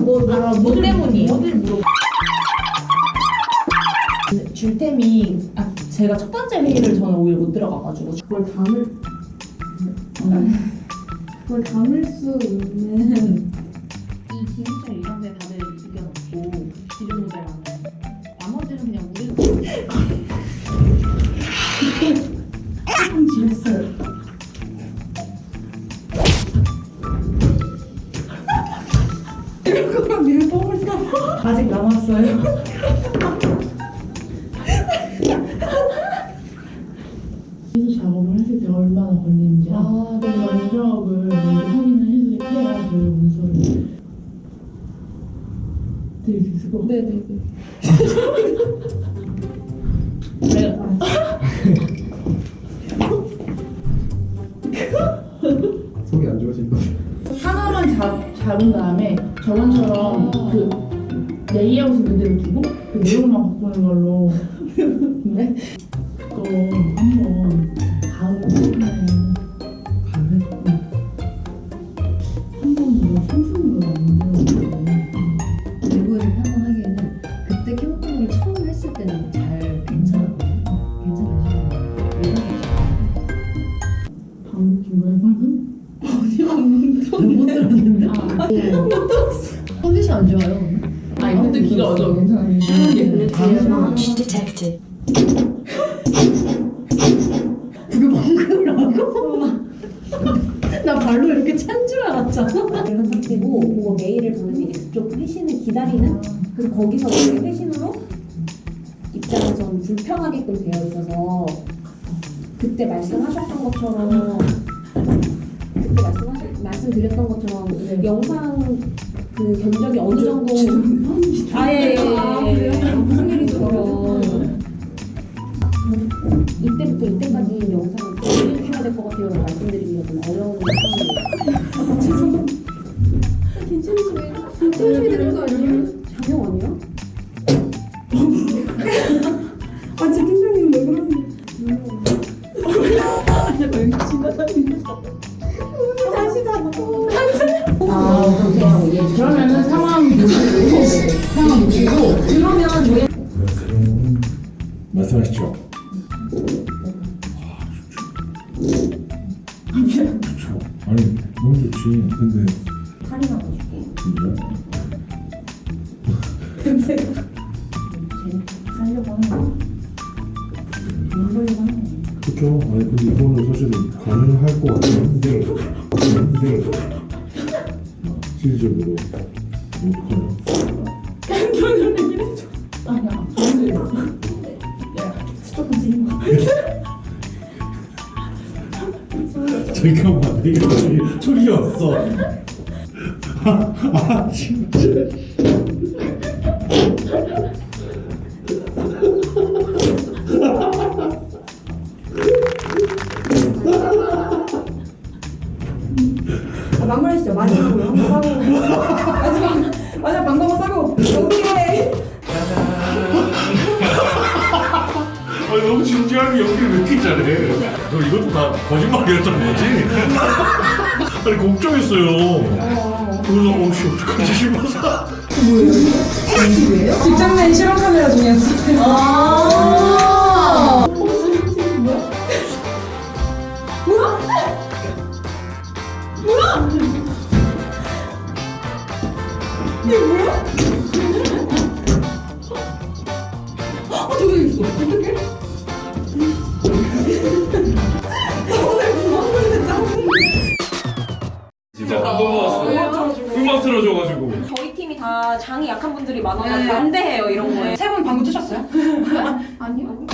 뭐, 아, 뭐 때문이에요? 뭐들 물어 줄템이 아, 제가 첫 번째 회의를 저는 오히려 못 들어가가지고 그걸 담을 그걸 담을 수 있는 아직 남았어요. 이 작업을 했을 때 얼마나 걸리는지 아, 네. 이런 작업을 먼저 확인을 해서 해야 그 문서를 드릴 수 있을 것 같아요. 네네네. 속이 안 좋으신 거 하나만 잡, 잡은 다음에 저번처럼 그 레이아웃을 그대로 두고 그 내용만 바꾸는 걸로 네? 또 한번 다음 시간에 가을? 한 번으로 상승으로 만들어주고 내부에서 판단하기에는 그때 캠핑을 처음 했을 때는 잘 괜찮았거든요. 괜찮으시고 예상이 방금 중간에 방금 못 들었는데 아, 컨디션 안 좋아요. 아 이때 기가 어져 괜찮아요. Nuclear launch detected. 그게 방금이라고? 나 발로 이렇게 찬 줄 알았잖아. 이런 상태고 그거 메일을 보내서 이제 그쪽 회신을 기다리는? 그래서 거기서 이제 회신으로 입장에서는 불편하게끔 되어 있어서 그때 말씀하셨던 것처럼 그때 말씀하셨 말씀드렸던 것처럼 영상 그 견적이 어느 정도 아예 무슨 일이 있어요 이때부터 이때까지 영상을 보여주셔야 될 것 같아요. 말씀드리기가 좀 어려운 상황이에요. 죄송합니다. 괜찮으시네요? 괜찮으시면 되는 거 아니에요? 장영 아니에요? 아 진짜 팀장님 왜 그러세요? 다시 말씀하시죠 좋죠 아니 너무 좋지 근데 할인하고 줄게. 진짜 재밌게 살려고 하는 거돈 벌려고 하는 거 그렇죠 아니 근데 이거는 사실은 가능할 것 같은데 근데 실질적으로. 어떡하냐? 아니야 저는 조금 잠깐만 내가 저기 초기 왔어. 아 진짜. 아, 마무리하시죠 마지막으로 마지막 마지막 방법은 싸고. 오케이 너무 진지하게 연기를 왜 이렇게 잘해 너 이것도 다 거짓말이었던 거지? 아니 걱정했어요. 그래서 어씨 어떡하지 싶어서. 직장내 실험 카메라 중이었어 진짜 음악 틀어줘가지고. 저희 팀이 다 장이 약한 분들이 많아서 반대해요 이런 거에. 세 분 방구 트셨어요? 아니요